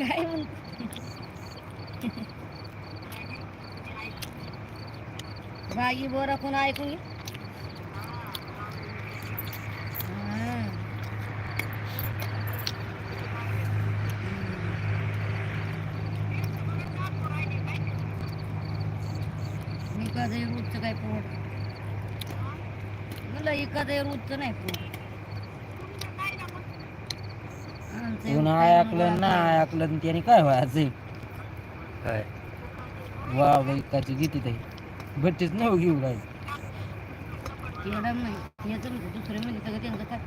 काय म्हणते? बागी बोरा कोण ऐकून? घे हा. मी कधी रोजचं काय पोट मला एखादं रोजचं नाही पोट. पुन्हा काय ऐकलं ना ऐकलं त्याने काय व्हायचं? काय? एकाची गीती ताई. भट्टीच नव घेऊ राहील केलं नाही याचं दुसरे म्हणजे सगळं त्यांचं काय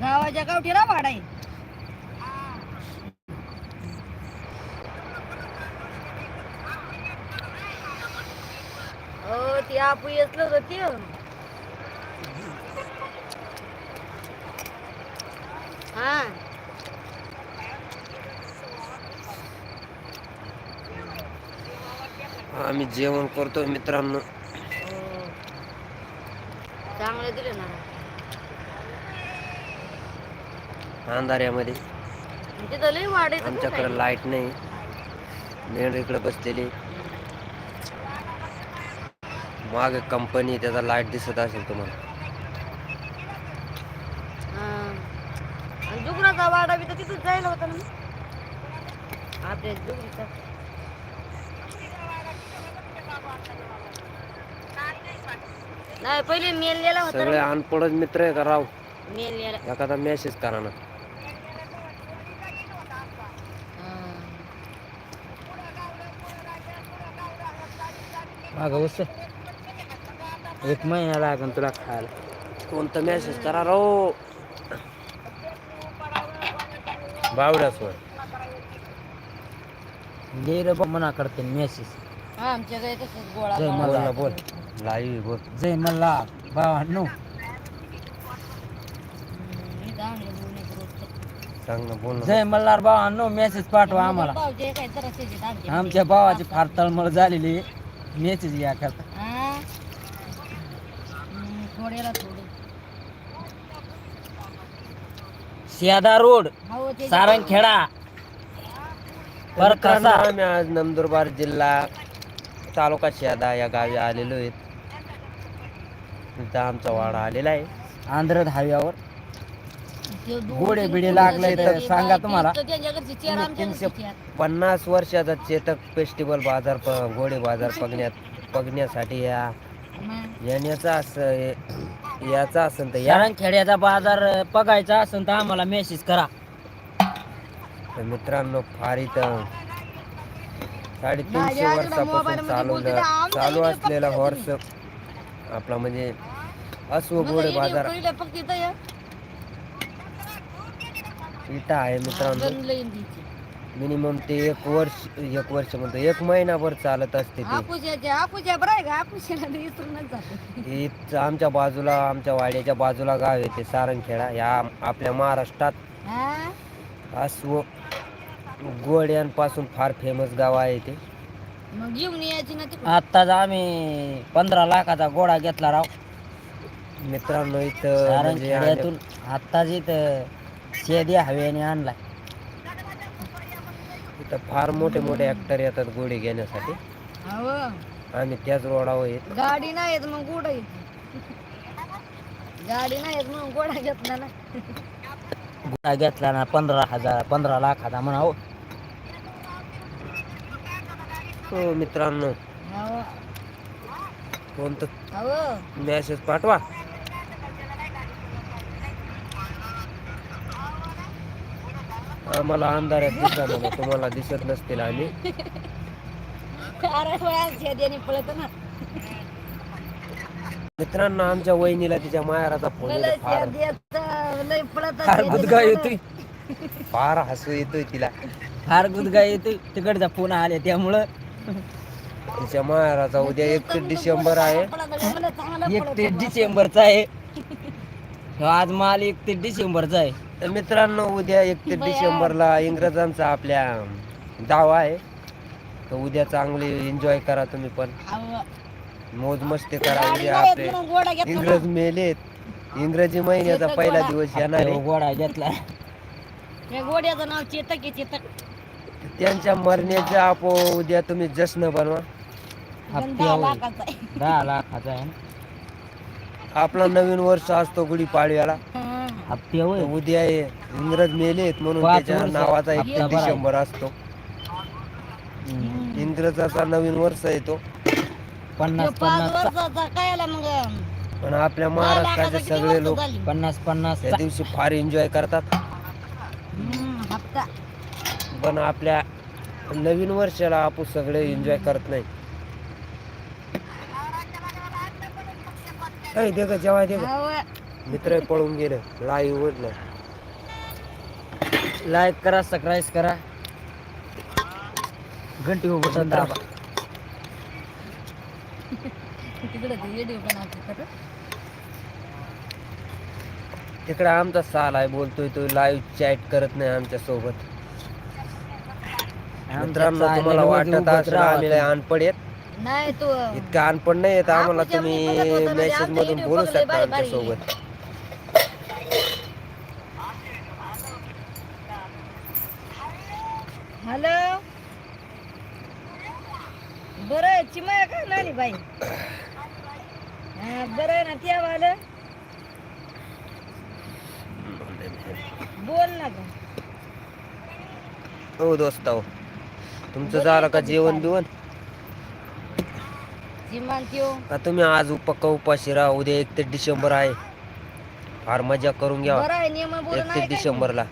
गावाच्या गावठीला वाडा आहे. हो ती आपू येतलं होती हा. आम्ही जेवण करतो मित्रांनो. हो. चांगलं दिलं ना. अंधाऱ्यामध्ये. आमच्याकडे लाइट नाही. मेंढ इकडे बसलेली. मागे कंपनी त्याचा लाइट दिसत असेल तुम्हाला आणि डुकराचा वाडा बी तर तिथून जायला होता ना आपल्या नाही पहिले मेललेला होता सगळे. अनपडच मित्र आहे का राव? मेललेला एखादा मेसेज करा ना. माग उस एक महिना लागन तुला खायला. कोणता मेसेज करा राव? रे बा मना करते मेसेज हा तसंच गोळा जय गोळा. बोल. ना बोल लाईव्ह बोल जय मल्ला भावांनो. सांग ना बोल ना जय मल्हार भावांनो मेसेज पाठवा आम्हाला भाऊजी काय जरासं शेतीत आणते. आमच्या भावाची फार तळमळ झालेली मेसेज या करता हा? शेदा रोड हो ते सारंगखेडा मित्रांनो, आम्ही आज नंदुरबार जिल्हा तालुका शेदा या गावी आलेलो आहेत इथं आमचा वाडा आलेला आहे. आंध्र धाव्यावर ते दोन गोडे बिडे लागले तर ते सांगा तुम्हाला. ते चेअर तीनशे चेअर. पन्नास वर्षाचा चेतक फेस्टिवल बाजार प- घोडे बाजार बघण्यात बघण्यासाठी या मग? येण्याचा असं याचा असेल तर या. सारंगखेड्याचा बाजार बघायचा असेल तर आम्हाला मेसेज करा. तर मित्रांनो फार इथं साडेतीनशे वर्षापासून मोबाईलमध्ये चालू असलेला हॉर्स आपला म्हणजे अस्व इथे बाजार. इथं आहे मित्रांनो. मिनिमम ते एक वर्ष एक वर्ष म्हणतो. एक महिनाभर चालत असते ते. बरं आहे का? विसरूनच जातो. आमच्या बाजूला आमच्या वाड्याच्या बाजूला गाव आहे ते सारंगखेडा. या आपल्या महाराष्ट्रात हा? अस्व घोड्यांपासून फार फेमस गाव आहे ते. मग घेऊन यायची ना ती आत्ताच आम्ही पंधरा लाखाचा गोडा घेतला राव. मित्रांनो इथं म्हणजे आत्ताच इथं शेद्या हवेने आणलाय. इथं फार मोठे मोठे ऍक्टर येतात घोडे घेण्यासाठी. आम्ही त्याच रोडावर येत. गाडी नाही येत मग गोडा येत गाडी नाही येत मग गोडा घेतला ना. गोडा घेतला ना पंधरा हजार पंधरा लाखाचा म्हणा हो. हो मित्रांनो. कोणतं? मेसेज पाठवा. आम्हाला अंधारात दिसत तुम्हाला दिसत नसतील आम्ही. मित्रांनो आमच्या वहिनीला तिच्या मायाराचा फोन येतो. फार गुदगा येतोय. फार हसू येतोय तिला. फार गुदगा येतोय. तिकडचा फोन आले त्यामुळं. तिच्या मायाराचा उद्या एकतीस डिसेंबर आहे. एकतीस डिसेंबरचा आहे. आज माल एकतीस डिसेंबरचा आहे. तर मित्रांनो उद्या एकतीस डिसेंबरला इंग्रजांचा आपल्या दावा आहे. तर उद्या चांगली एन्जॉय करा तुम्ही पण. मोज मस्ती करा उद्या आपले इंग्रज मेलेत इंग्रजी महिन्याचा पहिला. दिवस येणार आहे. गोडा घेतला या गोड्याचं नाव चेतक आहे चेतक. त्यांच्या मरण्याच्या आपो उद्या तुम्ही जश्न बनवा. दहा लाखाचा आहे. दहा लाखाचा आहे. ना. आपला नवीन वर्ष असतो गुढीपाडव्याला. हा. तर उद्या हे इंग्रज मेलेत म्हणून पाच त्याच्या वर्ष नावाचा एक हप्ता भरायचा. डिसेंबर असतो. हम्म. इंग्रजाचा नवीन वर्ष येतो पन्नास पाच पन्नास. वर्षाचा मग? पण आपल्या महाराष्ट्राचे सगळे लोक? पन्नास पन्नास. त्या दिवशी फार एन्जॉय करतात. हप्ता. पण आपल्या नवीन वर्षाला आपण सगळे एन्जॉय करत नाही. ऐ दे ग जेवाय दे ग. हाव. मित्र पळून गेलं. लाईव्ह लाईक करा सबस्क्राईब करा. घंटी हो बटन दाबा. तिकडे आमचा साल आहे बोलतोय तो लाईव्ह चॅट करत नाही आमच्यासोबत. मित्रांनो तुम्हाला वाटत असेल आम्ही लय अनपड आहेत? नाही तू इतकं अनपड नाही येत आम्हाला तुम्ही मेसेज मधून बोलू शकता आमच्या. सोबत हॅलो? बरं चिमया का नानी बाई? हा, बरं आहे ना ते आलं? बोल ना तू हो दोस्त हो. तुमचं झालं का जेवण बिवण? चिमान त्यो का तुम्ही आज उपका उपाशी राहा उद्या एक ते डिसेंबर आहे. फार मजा करून घ्या. बरं आहे नियम बोल एक ते नाही? डिसेंबरला.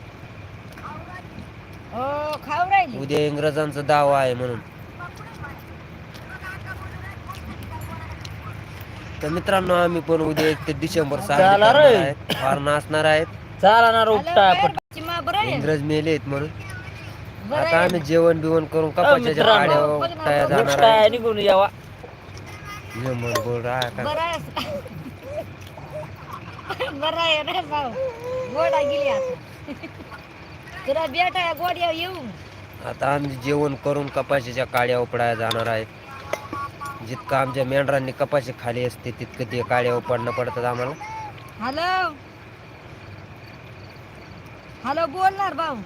खाऊ राहिली. उद्या इंग्रजांचा दावा आहे म्हणून. तर मित्रांनो आम्ही पण उद्या एक ते डिसेंबर साजरे चला रे. करणार आहेत. फार नाचणार आहेत. चाला ना हॅलो, उपटा काय? पट चिमा बरं आहे? इंग्रज मेलेत म्हणून. बरं आता आम्ही जेवण बिवण करून कपाच्या मित्रांनो. गाड्या बघ ना, तयार बघ. जाणार उपटा आहे निघून यावा. जेवण बोल राहा का? बरं आहे. बरं आहे रे भाऊ. गोडा गेली आता. तुला बेटा आहे गोड्या येऊ आता आम्ही जेवण करून कपाशीच्या काड्या उपडाया जाणार आहेत जितकं आमच्या मेंढरांनी कपाशी खाली असते तितकं ते काड्या उपडणं पडतात आम्हाला. हॅलो? हॅलो बोलणार भाऊ.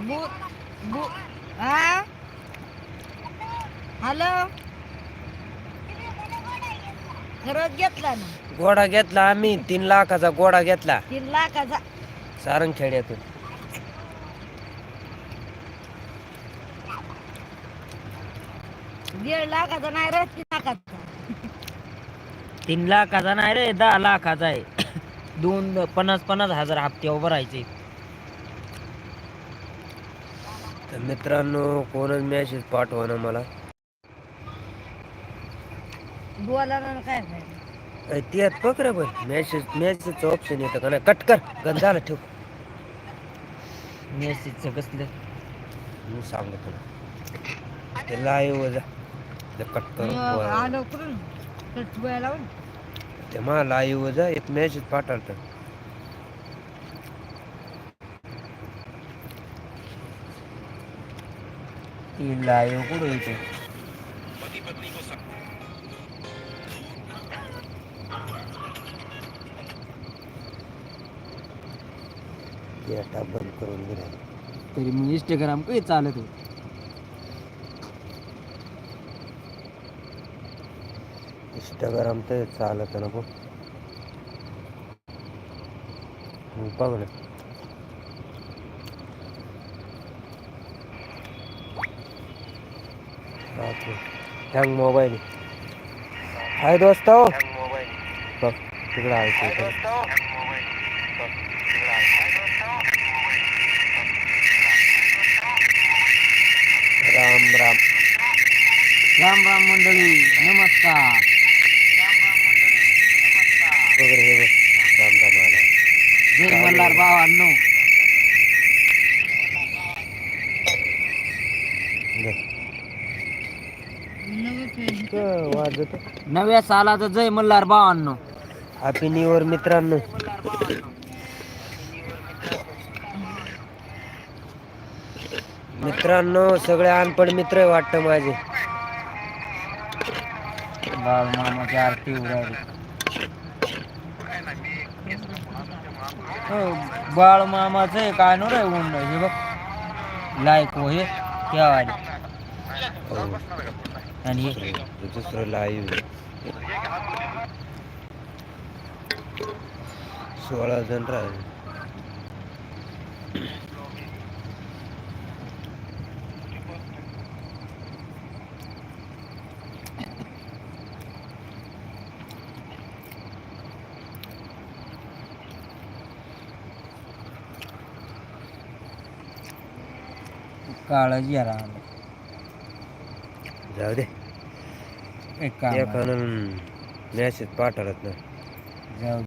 बो बो हॅलो? खरंच घेतला ना. गोडा घेतला आम्ही तीन लाखाचा गोडा घेतला. तीन लाखाचा. सारंगखेड्यातून. दीड लाखाचा नाही रे तीन लाखाचा. तीन लाखाचा नाही रे दहा लाखाचा आहे. दोन पन्नास पन्नास हजार हप्ते उभं राहायचे. तर मित्रांनो कोणच मेसेज पाठवा ना मला. बोला ना काय फायदा? त्यात पकड पण मेसेज मेसेजचं ऑप्शन येतं का नाही? कट कर. गंज झालं ठेव मेसेजचं कसलं? मी सांगतो तुला. ते लाईव्ह जा. ते कट कर. आलो बोलायला लावून? ते मला लाईव्ह जा. एक मेसेज पाठवतं ती लाईव्ह कुठं येते डेटा बंद करून दिला तरी मग इंस्टाग्राम काही चालत होत? इंस्टाग्राम तर चालत ना बघ. मग बघ ना. हँग मोबाईल हाय दोस्त. हो बघ तिकडं आहे ते. राम राम. राम राम मंडळी नमस्कार. वगैरे राम राम जय मल्हार भावांनो वाजत. नव्या सालाचं जय मल्हार भावांनो हॅपी न्यू इयर मित्रांनो. मित्रांनो सगळे अनपड मित्र वाटतं माझे. बाळ मामाची आरती उराली हो बाळ मामाचं काय नो रे उंड हे बघ. लायक हो हे हो. आणि दुसरं लाईव्ह सोळा जण राहिले. काळजी राहिलं जाऊ दे. एक काम एकानं मॅसेज पाठवत ना. जाऊ